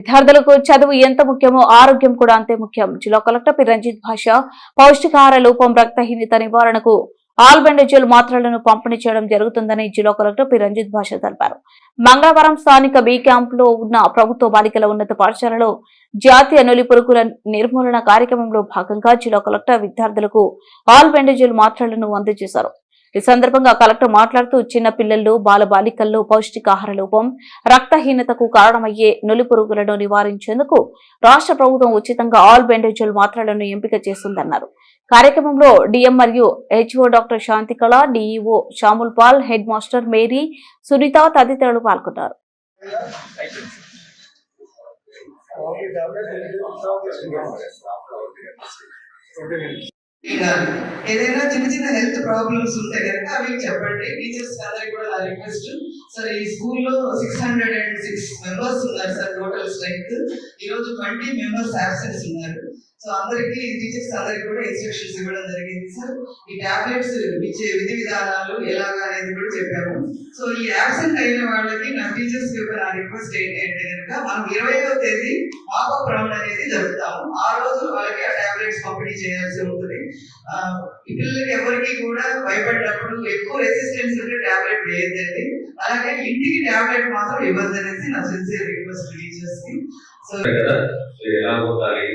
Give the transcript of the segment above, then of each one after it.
విద్యార్థులకు చదువు ఎంత ముఖ్యమో ఆరోగ్యం కూడా అంతే ముఖ్యం. జిల్లా కలెక్టర్ పి. రంజిత్ భాష పౌష్టికాహార లోపం రక్తహీనత నివారణకు ఆల్బెండజోల్ మాత్రలను పంపిణీ చేయడం జరుగుతుందని జిల్లా కలెక్టర్ పి. రంజిత్ భాష తెలిపారు. మంగళవారం స్థానిక బి క్యాంప్లో ఉన్న ప్రభుత్వ బాలికల ఉన్నత పాఠశాలలో జాతీయ నొలి పురుగుల నిర్మూలన కార్యక్రమంలో భాగంగా జిల్లా కలెక్టర్ విద్యార్థులకు ఆల్బెండజోల్ మాత్రలను అందజేశారు. ఈ సందర్భంగా కలెక్టర్ మాట్లాడుతూ చిన్న పిల్లల్లో బాల బాలికల్లో పౌష్టికాహార లోపం రక్తహీనతకు కారణమయ్యే నులి పురుగులను నివారించేందుకు రాష్ట్ర ప్రభుత్వం ఉచితంగా ఆల్ బెండేజోల్ మాత్రలను ఎంపిక చేస్తుందన్నారు. కార్యక్రమంలో డిఎం మరియు HO doctor Shantikala DEO Samuel Paul head master Mary Sunitha తదితరులు పాల్గొన్నారు. ఇలా ఏదైనా చిన్న చిన్న హెల్త్ ప్రాబ్లమ్స్ ఉంటే కనుక అవి చెప్పండి. టీచర్స్ అందరికి కూడా నా రిక్వెస్ట్. సార్ ఈ స్కూల్లో six hundred and six members ఉన్నారు సార్ టోటల్ స్ట్రెంగ్త్ ఈ రోజు ట్వంటీ మెంబర్స్ యాబ్సెన్స్ ఉన్నారు. సో అందరికి టీచర్స్ అందరికి కూడా ఇన్స్ట్రక్షన్స్ ఇవ్వడం జరిగింది సార్. ఈ టాబ్లెట్స్ ఇచ్చే విధి విధానాలు ఎలాగా అనేది కూడా చెప్పాము. సో ఈ యాబ్సెంట్ అయిన వాళ్ళకి నా టీచర్స్ యొక్క నా రిక్వెస్ట్ ఏంటంటే కనుక మనం ఇరవైవ తేదీ మాపప్ రౌండ్ అనేది జరుపుతాము. ఆ రోజు వాళ్ళకి ఆ టాబ్లెట్స్ పంపిణీ చేయాల్సి ఉంటుంది. ఈ పిల్లలకి ఎవరికి కూడా భయపడినప్పుడు ఎక్కువ రెసిస్టెన్స్ ఉంటే టాబ్లెట్ వేయద్దండి. అలాగే ఇంటికి టాబ్లెట్ మాత్రం ఇవ్వద్దనేసి నా సిన్సియర్ రిక్వెస్ట్ టీచర్స్కి. సో ఎలా పోతాలి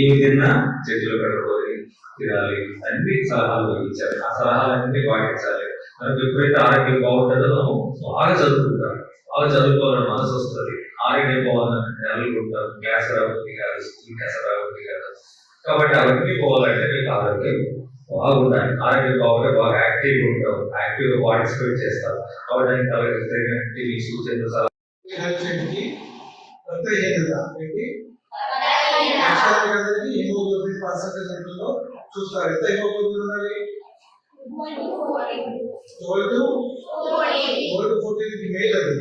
ఏం తిన్నా చేతులు కడుక్కోవాలి తినాలి అన్ని సలహాలు ఇచ్చారు ఆ సలహాలన్నీ పాటించాలి. మనకు ఎప్పుడైతే ఆరోగ్యం బాగుంటుందో బాగా చదువుకుంటాం. బాగా చదువుకోవాలని మనసు వస్తుంది. ఆరోగ్యం బాగుందని అనుకుంటాం. గ్యాస్ రావద్దు కాదు స్కూల్ గ్యాస్ రావద్దు కాదు. కాబట్టి అవన్నీ పోవాలంటే మీకు ఆరోగ్యం బాగుండాలి. ఆరోగ్యం బాగుంటే బాగా యాక్టివ్గా ఉంటాం. యాక్టివ్గా పార్టిసిపేట్ చేస్తాం. కాబట్టి అలాగే తగినటువంటి మీ సూచనలు సలహాలు. హెల్త్కి రక్తహీనత ఏంటి లక్షాధికారికి హిమోగ్లోబిన్ పర్సెంటేజ్ ఉంటుందో చూస్తారు ఎంత హిమోగ్లోబిన్ ఉండాలి twelve to twelve fourteen male అది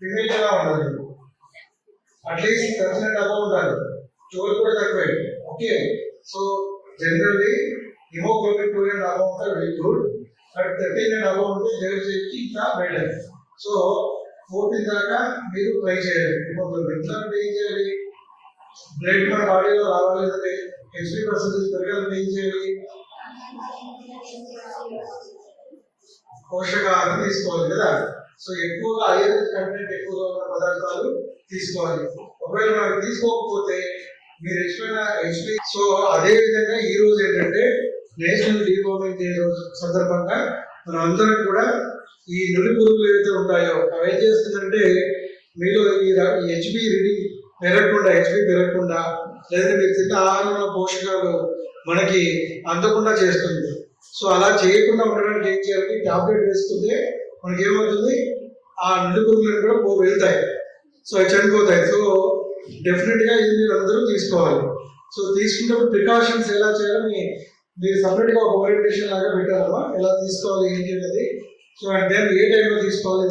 ఫిమేల్ ఎలా ఉండాలి అట్లీస్ట్ థర్టీన్ అబౌవ్ ఉండాలి ట్వెల్వ్ కూడా తక్కువే okay so generally haemoglobin two and above ఉంటే very good but thirteen and above ఉంటే దేర్ సేఫ్టీ ఇంకా బెటర్ సో ఫోర్టీన్ దాకా మీరు ట్రై చేయాలి హిమోగ్లోబిన్ ఎట్లా అంటే ఏం చేయాలి బ్లడ్ మన బాడీలో రావాలి అంటే హెచ్పి పర్సెంటేజ్ పెరగాలంటే ఏం చేయాలి? పోషకాహారం తీసుకోవాలి కదా. సో ఎక్కువగా ఐరన్ కంటెంట్ ఎక్కువగా ఉన్న పదార్థాలు తీసుకోవాలి. ఒకవేళ మనం తీసుకోకపోతే మీరు హెచ్పైన హెచ్పి సో అదే విధంగా ఈ రోజు ఏంటంటే నేషనల్ డీవార్మింగ్ డే రోజు సందర్భంగా మనం అందరం కూడా ఈ నులి పురుగులు ఏవైతే ఉంటాయో అవి ఏం చేస్తుందంటే మీలో ఈ హెచ్బి రీడింగ్ పెరగకుండా హెచ్పి పెరగకుండా లేదంటే మీరు తిన్న ఆహారంలో పోషకాలు మనకి అందకుండా చేస్తుంది. సో అలా చేయకుండా ఉండడానికి ఏం చేయాలి టాబ్లెట్ వేసుకుంటే మనకి ఏమవుతుంది ఆ నులి కూడా పో వెళ్తాయి. సో అవి చనిపోతాయి. సో డెఫినెట్గా ఇది మీరు అందరూ తీసుకోవాలి. సో తీసుకున్నప్పుడు ప్రికాషన్స్ ఎలా చేయాలని మీరు సపరేట్గా ఒక ఓరియంటేషన్ లాగా పెట్టారమ్మా. ఎలా తీసుకోవాలి ఏంటి అనేది. సో అండ్ దెన్ ఏ టైంలో తీసుకోవాలి